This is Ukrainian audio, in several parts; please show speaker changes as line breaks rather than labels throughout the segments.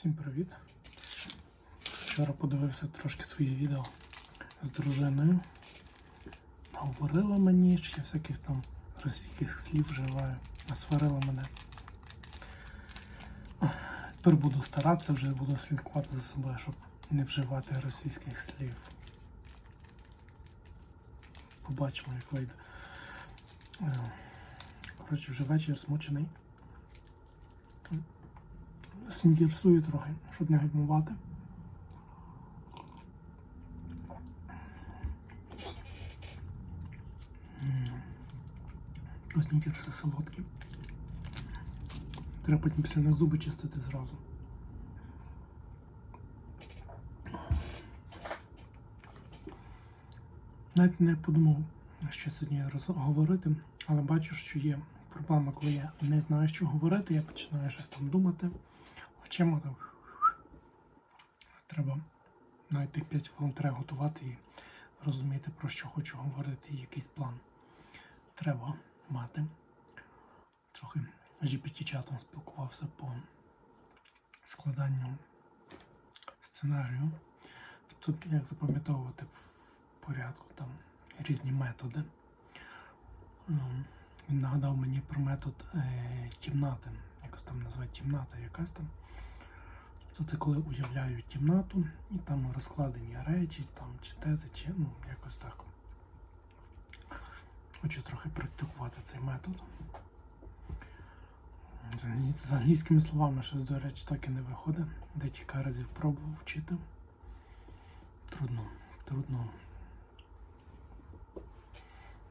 Всім привіт! Вчора подивився трошки своє відео з дружиною. Говорила мені, що я всяких там російських слів вживаю, насварила мене. Тепер буду старатися, вже буду слідкувати за собою, щоб не вживати російських слів. Побачимо, як вийде. Е, Коротше, вже вечір змучений. Снігірсую трохи, щоб не гальмувати. Снігірси солодкі. Треба потім після них зуби чистити зразу. Навіть не подумав, що сьогодні говорити, але бачу, що є проблема, коли я не знаю, що говорити, я починаю щось там думати. Очима там. Треба навіть тих 5 хвилин треба готувати і розуміти, про що хочу говорити, і якийсь план. Треба мати. Трохи з GPT-чатом спілкувався по складанню сценарію. Тобто, як запам'ятовувати в порядку там різні методи. Ну, Він нагадав мені про метод е, кімнати. Якось там називають кімната якась там. Тобто це коли уявляю кімнату і там розкладені речі, там чи тези, чи ну, якось так. Хочу трохи практикувати цей метод. З англійськими словами щось, до речі, так і не виходить. Декілька разів пробував вчити. Трудно, трудно.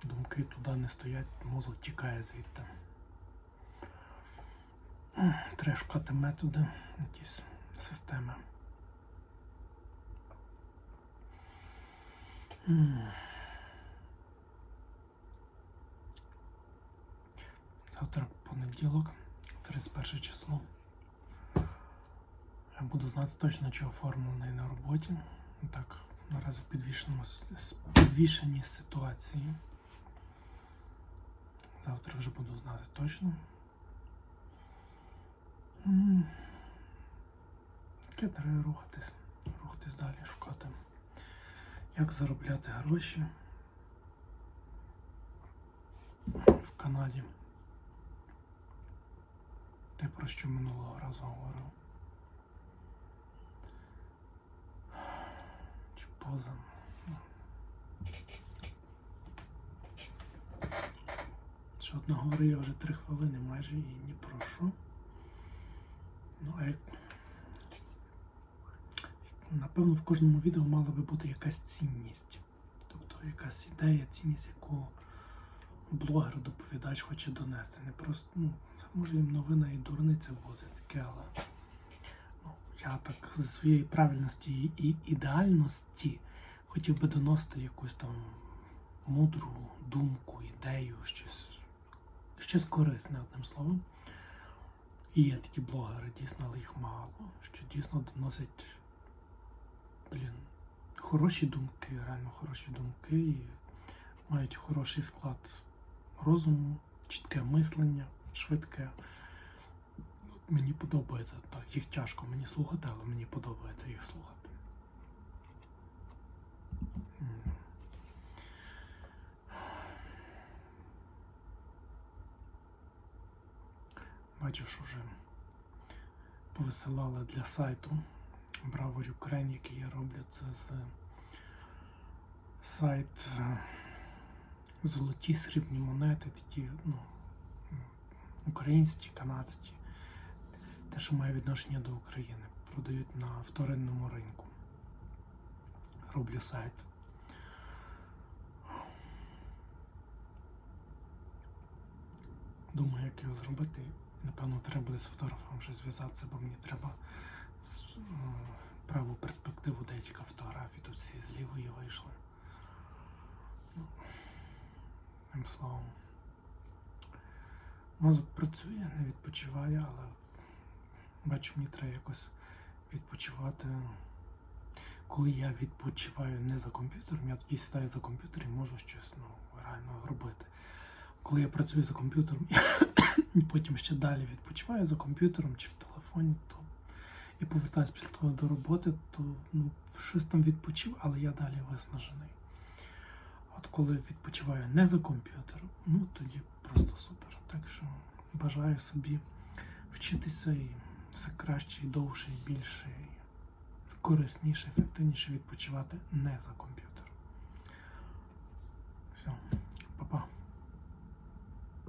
Думки туди не стоять, мозок тікає звідти. Треба шукати методи, якісь Завтра понеділок, 31 число. Я буду знати точно, чи оформлений на роботі. Так, наразі в підвішеній ситуації. Завтра вже буду знати точно. Таке треба рухатись, рухатись далі, шукати, як заробляти гроші в Канаді. Те, про що минулого разу говорив. Чи поза. Що одна говорю я вже три хвилини майже і ні про що. Ну, а як... Напевно, в кожному відео мала би бути якась цінність. Тобто якась ідея, цінність, яку блогер, доповідач хоче донести. Не просто, ну, може їм новина і дурниця буде таке, але ну, я так зі своєї правильності і ідеальності хотів би доносити якусь там мудру думку, ідею, щось, щось корисне, одним словом. І є такі блогери, дійсно, але їх мало, що дійсно доносять хороші думки, реально хороші думки і мають хороший склад розуму, чітке мислення, швидке. От мені подобається так. Їх тяжко мені слухати, але мені подобається їх слухати. Що вже повисилали для сайту Браво Ukraine, який я роблю, це з сайт е, золоті срібні монети, такі, ну, українські, канадські, те, що має відношення до України, продають на вторинному ринку. Роблю сайт. Думаю, як його зробити. Напевно, треба буде з фотографом вже зв'язатися, бо мені треба праву перспективу декілька фотографій. Тут всі з лівої вийшли. Ну, Тим словом. Мозок працює, не відпочиває, але бачу, мені треба якось відпочивати. Коли я відпочиваю не за комп'ютером, я тоді сідаю за комп'ютер і можу щось ну, реально робити. Коли я працюю за комп'ютером і потім ще далі відпочиваю за комп'ютером чи в телефоні, то і повертаюся після того до роботи, то ну, щось там відпочив, але я далі виснажений. От коли відпочиваю не за комп'ютером, ну тоді просто супер. Так що бажаю собі вчитися і все краще, і довше, і більше, і корисніше, ефективніше відпочивати не за комп'ютером. Все.